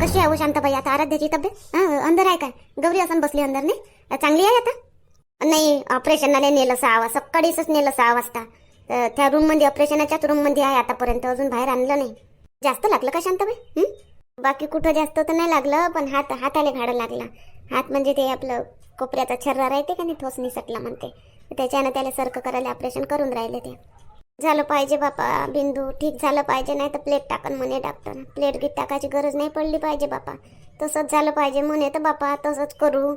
कशी आहे हो शांताबाई? आता आराध्याची तब्येत? अंदर आहे काय? गौरी असं बसली अंदर नाही चांगली आहे आता? नाही ऑपरेशनला नेलं सहा वाजता सकाळीच नेलं सहा वाजता. त्या रूममध्ये ऑपरेशनाच्याच रूममध्ये आहे आतापर्यंत अजून बाहेर आणलं नाही. जास्त लागलं का शांताबाई? बाकी कुठं जास्त तर नाही लागलं पण हात हाताला घाडं लागला. हात म्हणजे ते आपलं कोपऱ्याचा छर्रा राहते का नाही ठोस निसटला म्हणते. त्याच्यानं त्याला सरकं करायला ऑपरेशन करून राहिले ते. झालं पाहिजे बापा बिंदू. ठीक झालं पाहिजे नाही तर प्लेट टाकन म्हणे डॉक्टर प्लेट गीत टाकायची गरज नाही पडली पाहिजे बापा. तसंच झालं पाहिजे म्हणे तर बापा तसंच करू.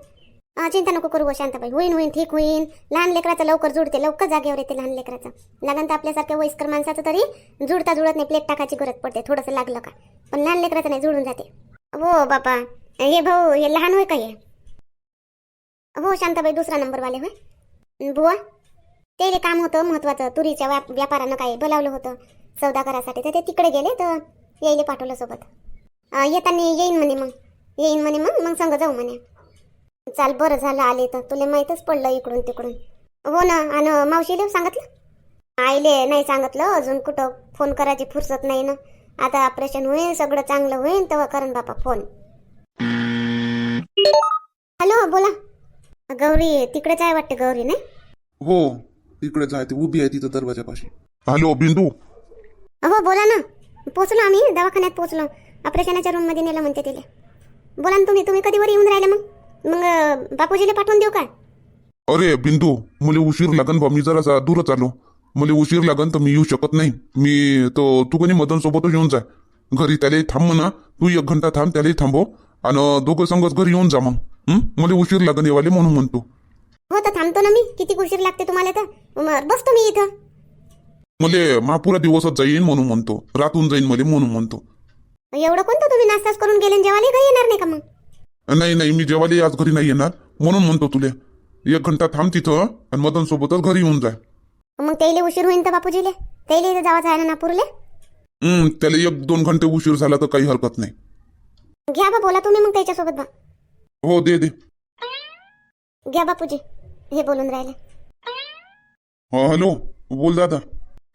चिंता नको करू हो शांताबाई. होईन होईन ठीक होईन. लहान लेकराचं लवकर जुडते लवकर जागेवर येते लहान लेकराचं. लागन तर आपल्यासारख्या वयस्कर माणसाचं तरी जुडता जुडत नाही प्लेट टाकायची गरज पडते. थोडंसं लागलं का? पण लहान लेकराचं नाही जुळून जाते. हो बापा. हे भाऊ हे लहान होय का हे? हो शांताबाई दुसरा नंबरवाले होय. बुवा? ते काम होतं महत्वाचं तुरीच्या व्याप व्यापारानं काय बोलावलं होतं सौदा करासाठी तर ते तिकडे गेले तर यायले पाठवलं सोबत. येताना येईन म्हणे मग. येईन म्हणे मग मग सांग जाऊ म्हणे. चाल बरं झालं आले तर. तुला माहीतच पडलं इकडून तिकडून. हो ना आणि मावशीले सांगितलं? आईले नाही सांगितलं अजून कुठं फोन करायची फुरसत नाही ना. आता ऑपरेशन होईल सगळं चांगलं होईल तेव्हा करण बापा फोन. हॅलो बोला. गौरी तिकडेच आहे वाटते गौरी नाही? हो. इकडेच आहे ती उभी आहे तिथं दरवाजापाशी. हॅलो बिंदू. हो बोला ना. पोचलो आम्ही दवाखान्यात पोचलो ऑपरेशनाच्या रूममध्ये नेलं म्हणते तिला. बोला ना तुम्ही तुम्ही कधी वर येऊन राहिले मग? मग अं, बापूजीला पाठवून देऊ काय? अरे बिंदू मला उशीर लागन बा मी जरासा दूरच आलो. मला उशीर लागन तर मी येऊ शकत नाही. मी तो तू कोणी मदन सोबतच येऊन जाय घरी त्याला थांब म्हणा. तू एक घंटा थांब त्यालाही थांबव. आणि दोघं संगच घरी येऊन जा मग. हं? मला उशीर लागन येवाले म्हणून म्हणतो. हो तर थांबतो ना मी. किती उशीर लागते तुम्हाला तर? मग बसतो मी इथं. मले महापुरा दिवसच जाईन म्हणून म्हणतो. रातून जाईन मले म्हणून म्हणतो. एवढं कोणतं तुम्ही नाश्ताच करून गेले आणि जेवायला काही येणार नाही का मग? नाही नाही मी जेवाले आज घरी नाही येणार. म्हणून म्हणतो तुले. एक घंटा थांब तिथं आणि मदन सोबतच घरी येऊन जाय मग त्याला उशीर होईन तर बापूजीले? त्याला इथं जावाचं आहे ना नागपूरले? हं, त्याला एक दोन घंटे उशीर झाला तर काही हरकत नाही. घ्या बा बोला तुम्ही मग त्याच्यासोबत बा. हो दे दे. घ्या बापूजी. हे बोलून राहिले. हॅलो बोल दादा.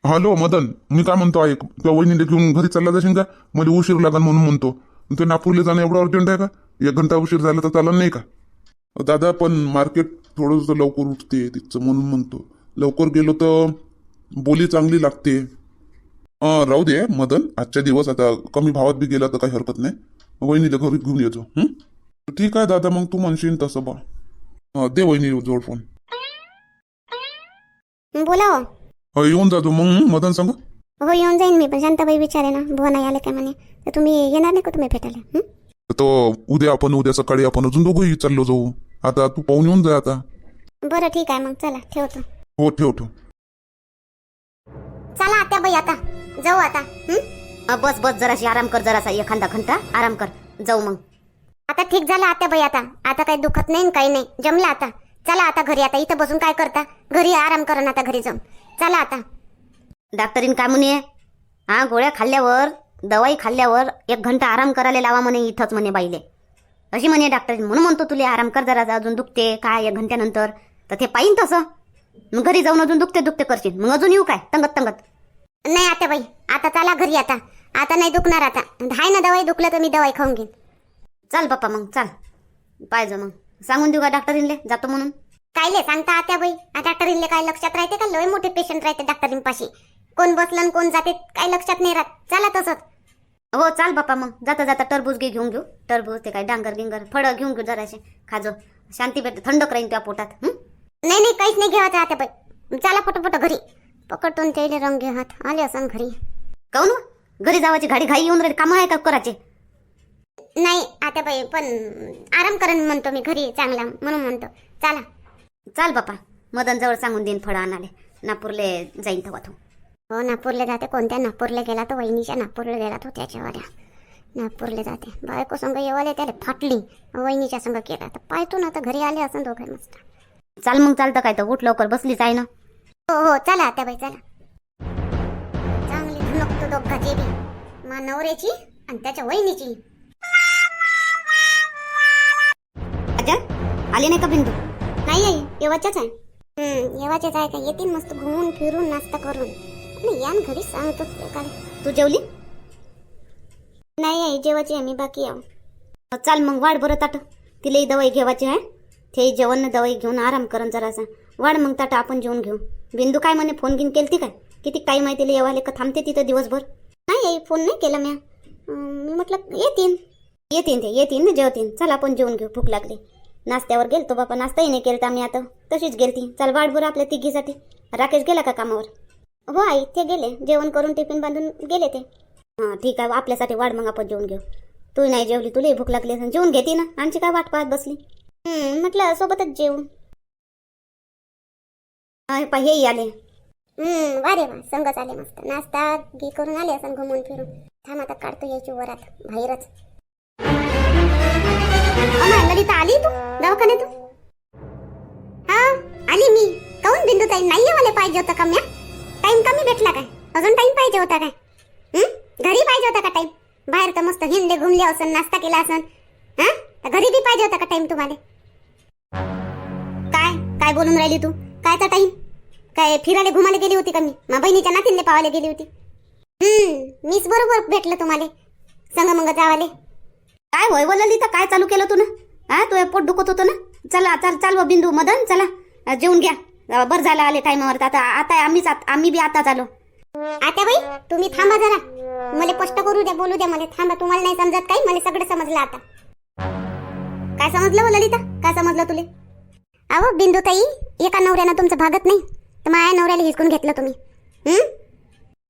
हॅलो मदन मी काय म्हणतो ऐक त्या वहिनीला घेऊन घरी चालला जाशील का? मला उशीर लागल म्हणून म्हणतो. ते नागपूरला जाणं एवढं अर्जंट आहे का? एक घंटा उशीर झाला तर चालत नाही का? दादा पण मार्केट थोडंसं लवकर उठते तिथचं म्हणून म्हणतो. लवकर गेलो तर बोली चांगली लागते. अं, राहू दे मदन आजच्या दिवस आता कमी भावात बी गेला तर काही हरकत नाही. वहिनीला घरी घेऊन येतो? ठीक आहे दादा मग तू म्हणशील तसं बा. दे वहिनी जोड फोन. बोला हो. अं, येऊन जातो मग हं, मदन सांग? हो येऊन जाईन मी पण शांताबाई विचारे ना बुवा नाही आले काय म्हणे. तर तुम्ही येणार नाही का तुम्ही भेटायला हं? तो उद्या आपण उद्या सकाळी आपण अजून दोघंही चाललो जाऊ. आता तू पाहून येऊन जा आता. बरं ठीक आहे मग चला ठेवतो. हो ठेव ठेव चला आता बाई आता जाऊ आता हं? अ, बस बस जराशी आराम कर जरासा एखादा घंटा आराम कर. जाऊ मग. आता ठीक झालं आता बाई आता. आता काही दुखत नाही न काही नाही. जमलं आता. चला आता घरी आता इथं बसून काय करता? घरी आराम करा ना आता घरी जाऊन. चला आता. डॉक्टरीन काय म्हणे? हा गोळ्या खाल्ल्यावर दवाई खाल्ल्यावर एक घंटा आराम करायला लावा म्हणे इथंच म्हणे बाईले. अशी म्हणे डॉक्टरीन. म्हणून म्हणतो तुले आराम कर जरा अजून दुखते काय एक घंट्यानंतर. तर ते पाहिन तसं. मग घरी जाऊन अजून दुखते दुखते करशील. मग अजून येऊ काय? तंगत तंगत. नाही आता बाई आता चला घरी आता. आता नाही दुखणार आता. हाय ना दवाई दुखलं तर मी दवाई खाऊन घेईन. चाल बाप्पा मग चाल. पाहिजे मग. सांगून देऊ का डॉक्टरीनले जातो म्हणून. कायले सांगता आता बाई? डॉक्टरीनले काय लक्षात राहते का? लय मोठे पेशंट राहते डॉक्टरींपाशी कोण बसलं न कोण जाते काय लक्षात नाही राहत. चला तसंच. हो चाल बाप्पा मग. जाता जाता टरबूज घे घेऊन घेऊ. टरबूज ते काय डांगर गिंगर फळं घेऊन घेऊ जराशे खाजो. शांती भेटते थंड राहीन तुझ्या पोटात? नाही नाही काहीच नाही घ्यायचं आता बाई. चला पटपट घरी. पकडतून त्याले रंग घे हात. आले असं घरी. काऊन? घरी जावाची गाडी घाई येऊन राहिली. कामं आहे का करायचे? नाही आता बाई पण आराम करण म्हणतो मी घरी चांगला म्हणून म्हणतो. चला. चाल बापा मदन जवळ सांगून देईन फळं आणाले नागपूरले जाईन तेव्हा तू. हो नागपूरला जाते. कोणत्या? नागपूरला गेला तो वहिनीच्या. नागपूरला गेला तो त्याच्यावाल्या. नागपूरला जाते. बायको संग येवाले त्याला फाटली. वहिनीच्या संग केला. तर पाहतो ना तर घरी आले असं दोघे मस्त. चाल मग चालतं काय तर. उठ लवकर बसलीच आहे ना. हो हो चला आता बाई चला. चांगली धुनकतो दोघाची बी. मा नवऱ्याची आणि त्याच्या वहिनीची. राजा आली नाही का बिंदू? नाही आई येवाच्याच आहे. हम्म येवाच्याच आहे का? येतील मस्त घुमून फिरून नाश्ता करून. आणि यान घरी सांगतो काय तू जेवली? नाही आई जेवायची आहे मी बाकी आहो. चाल मग वाढ बरं ताट. तिलाही दवाई घेवायची आहे. ते जेवण दवाई घेऊन आराम करन जरासा. वाढ मग ताट आपण जेवून घेऊ. बिंदू काय म्हणे फोन घेऊन केलती काय? किती टाईम आहे तिला येवाले का थांबते तिथं दिवसभर? नाही आई फोन नाही केला म्या. मी म्हटलं येतीन. येतीन ते येतीन ना जेवतीन. चल आपण जेवून घेऊ भूक लागली. नाश्त्यावर गेलतो बापा नाश्ताही नाही केलता आम्ही आता. तशीच गेलती चल वाढ बरं आपल्या तिघीसाठी. राकेश गेला का कामावर? हो आई ते गेले. जेवण करून टिफिन बांधून गेले ते. हां ठीक आहे आपल्यासाठी वाढ मग आपण जेवून घेऊ. तू नाही जेवली तुलाही भूक लागली असं जेवून घेते ना. आमची काय वाट पाहत बसली? म्हटलं सोबतच जेवू. अरे पा हेही आले. हम्म वारे वा संगच आले मस्त. नाश्ता घे करून आले असं घुमून फिरून. थांब आता काढतो याची वरात बाहेरच. दवाखान्यातून हा आली मी. काऊन बिंदू ताई नाही मला पाहिजे होतं का टाइम कमी भेटला काय? अजून टाइम पाहिजे होता काय? घरी पाहिजे होता का टाइम बाहेर तर मस्त हिंडले घुमले असन नाश्ता केला असन. हा? घरी बी पाहिजे होता का टाइम तुम्हाला? काय? काय बोलून राहिली तू? कायचा टाइम काय फिरायला घुमायला गेली होती का मी? मा बहिणीच्या नातींले पावायला गेली होती. हम्म मीच बरोबर भेटलं तुम्हाला. संग मग जावाले. काय होय बोलली तर काय चालू केलं तू ना हा तू पोट दुखत होतो ना? चला चल चाल व बिंदू मदन चला. जेवून घ्या. बर बरं झालं आले टायमावर. आता आता आम्हीच आम्ही बी आता आलो. आता बाई तुम्ही थांबा जरा. मला स्पष्ट करू द्या बोलू द्या मला. थांबा तुम्हाला नाही समजत काही? मला सगळं समजलं आता. काय समजलं हो ललिता? काय समजलं तुले? अहो बिंदू ताई एका नवऱ्यानं तुमचं भागत नाही. तर माया नवऱ्याला हिसकून घेतलं तुम्ही. हम्म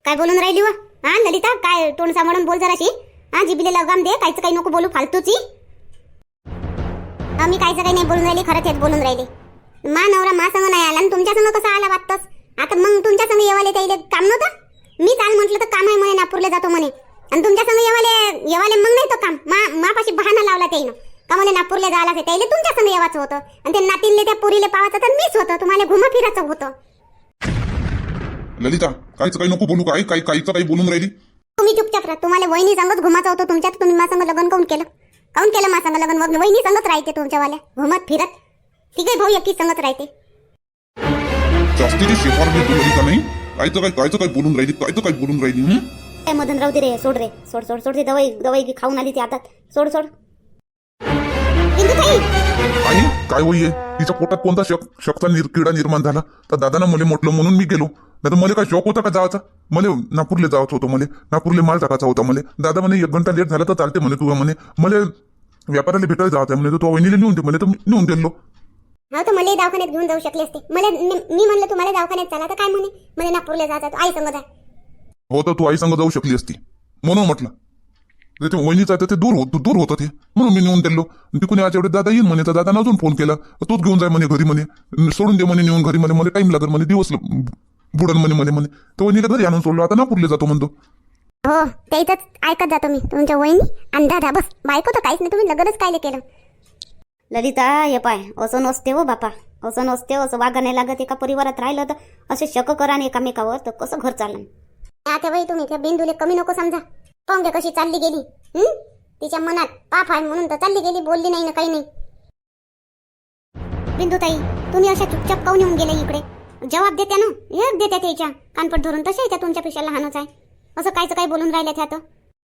काय बोलून राहिली वा हा ललिता काय तोंड सांभाळून बोल जराशी. हा जिबीले लगाम दे काहीच काही नको बोलू फालतूची. मी काहीच काही नाही बोलून राहिली खरंच हेच बोलून राहिली. मा नवरा मा संग नाही आला आणि तुमच्या संग कसा आला वाटतस? आता मग तुमच्या संग येवाले त्याला काम नव्हतं? मी चाल म्हटलं तर काम आहे म्हणे नागपूरला जातो म्हणे. आणि तुमच्या संग येवाले येवाले मग नाही तो काम. मा मापाशी बहाणा लावला त्याईनं का म्हणे नागपूरला जायला लागते त्याला तुमच्या संग येवाचं होतं. आणि ते नातीनले त्या पुरीले पावाचं तर मीच होतं. तुम्हाला घुमा फिरायचं होतं. ललिता काहीच काही नको बोलू काय काही काहीच काही बोलून राहिली? तुम्ही चुपचाप राहा. तुम्हाला वहिनी संगच घुमाचं होतं. तुमच्यात तुम्ही संग लग्न काऊन केलं? काऊन केलं माझ्या संग लग्न वग- वहिनी संगच राहते तुमच्यावाल्या. घुमत फिरत. तिघे भाऊ एकी संगच राहते. जास्तीची शेफार घेतो ललिता नाही? कायचं काय कायचं काय बोलून राहिली कायचं काय बोलून राहिली हं? काय मदन राहू दे रे सोड रे. सोड सोड सोड ते दवाई दवाई खाऊन आली ती आता सोड सोड. बिंदुताई आई काय होईये तिच्या पोटात कोणता शक शकचा निर किडा निर्माण झाला? तर दादानं मला म्हटलं म्हणून मी गेलो. तर मला काय शॉक होता का जायचा मला नागपूरला जायचं होतं मला. नागपूरला माल टाकायचा होता मला. दादा म्हणे एक घंटा लेट झाला तर चालते म्हणे तू म्हणे. मला व्यापाराला भेटायला जायचं आहे म्हणे. तो वहिनीला नेऊन दे म्हणे. तर नेऊन दिलो. हा तर मला दवाखान्यात घेऊन जाऊ शकले असते मला मी म्हणलं तुम्हाला दवाखान्यात चला तर काय म्हणे? मला नागपूरला जायचं आई संग जा. हो तर तू आई संग जाऊ शकली असती म्हणून म्हटलं. ते वहिनीचं आहे तर ते दूर होत दूर होतं ते. म्हणून मी नेऊन दिलो. तिकडून आज एवढे दादा येईन म्हणे तर दादानं अजून फोन केला. तूच घेऊन जाय म्हणे घरी म्हणे. सोडून दे म्हणे नेऊन घरी म्हणे. मला टाइम लागेल म्हणे. दिवस बुडन म्हणे म्हणे म्हणे. तर वहिनीला घरी आणून सोडलो. आता नागपूरला जातो म्हणतो. हो ते इथंच ऐकत जातो मी. तुमच्या वहिनी आणि दादा बस. बायको तर काहीच नाही. तुम्ही लग्नच काय केलं? ललिता हे पाय. असं नसते हो बापा. असं नसते असं वागा नाही लागत. एका परिवारात राहिलं तर असे शक करा आणि एकामेकावर तर कसं घर चालन? आता बाई तुम्ही त्या बिंदूले कमी नको समजा. पाहून घ्या कशी चालली गेली? हं? तिच्या मनात पाप आहे म्हणून तर चालली गेली बोलली नाही ना काही नाही. बिंदुताई तुम्ही अशा चुपचाप काऊन येऊन गेले इकडे? जवाब देत्या ना? एक देत्या त्याच्या. कानपट धरून तशा त्या तुमच्यापेक्षा लहानच आहे. असं कायचं काय बोलून राहिल्या त्या तर?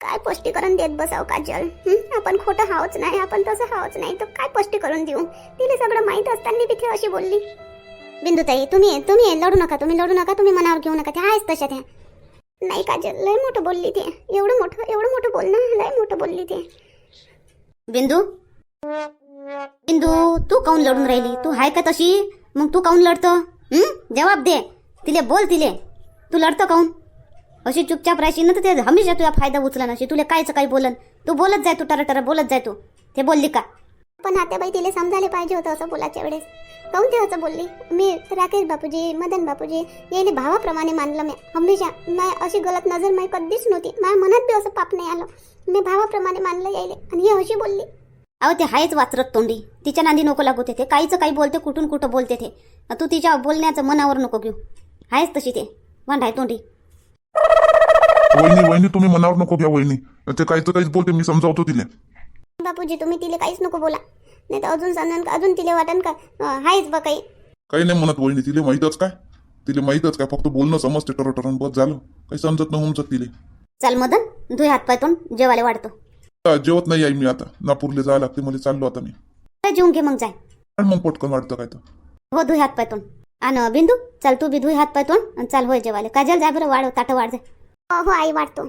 काय स्पष्टीकरण देत बसाव काजल? हं? आपण खोटं हावच नाही आपण तसं हावच नाही. तर काय स्पष्टीकरण देऊ? तिला सगळं माहीत असताना बी ती अशी बोलली. बिंदुताई तुम्ही तुम्ही लढू नका तुम्ही लढू नका तुम्ही मनावर घेऊ नका. त्या आहेच तशा त्या. नाही काजल लय मोठं बोलली ते. एवढं मोठं एवढं मोठं बोलणं लय मोठं बोलली ते. बिंदू? बिंदू तू काऊन लढून राहिली? तू हाय का तशी? मग तू काऊन लढतो? जवाब दे. तिले बोल तिले. तू लढतो काऊन? अशी चुपचाप राहशी ना तर ते हमेशा तुझा फायदा उचला नशी तुला कायचं काही बोलन? तू बोलत जाय तू टर टर बोलत जाय तू. ते बोलली का? पण आत्याबाई तिला समजायला पाहिजे होतं असं बोलायच्या वेळेस. काऊन ते असं बोलली? मी राकेश बापूजी मदन बापूजी याने भावाप्रमाणे मानलं मी. हमेशा माय अशी गलत नजर माय कधीच नव्हती. माझ्या मनात बी असं पाप नाही आलं. मी भावाप्रमाणे मानलं यायले आणि ही अशी बोलली. अहो ते हायच वाचरत तोंडी. तिच्या नांदी नको लागू ते काहीचं काही बोलते कुठून कुठं बोलते ते. तू तिच्या बोलण्याचं मनावर नको घेऊ. हायच तशी ते. वांढाय तोंडी. वहिनी वहिनी तुम्ही मनावर नको घ्या वहिनी. ते काहीच काहीच बोलते मी समजावतो तिला. बापूजी तुम्ही तिला काहीच नको बोला. नाही तर अजून समजून अजून तिला वाटन का? अं, हायच बा काही. काही नाही म्हणत वहिनी तिला माहीतच काय? तिला माहीतच काय? फक्त बोलणं समजते टर टरण बस झालं. काही समजत नाही होऊन तिले. चल मदन धुय हात पाय तोंड जेवायला वाढतो. जेवत नाही आई मी आता. नागपूरला जावं लागते मला चाललो आता मी. अरे जेवून घे मग जाय. आणि मग पटकन वाटतं काय तर. हो धुई हात पाय तोंड. आणि बिंदू चल तू बी धुई हात पाय तोंड आणि चाल होय जेवायला. काजल जाय बरं वाढ ताटं वाढ जाय हो हो आई वाटतो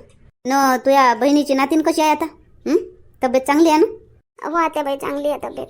न तुझ्या बहिणीची नातीन कशी आहे आता? हं? तब्येत चांगली आहे ना? हो आता बाई चांगली आहे तब्येत.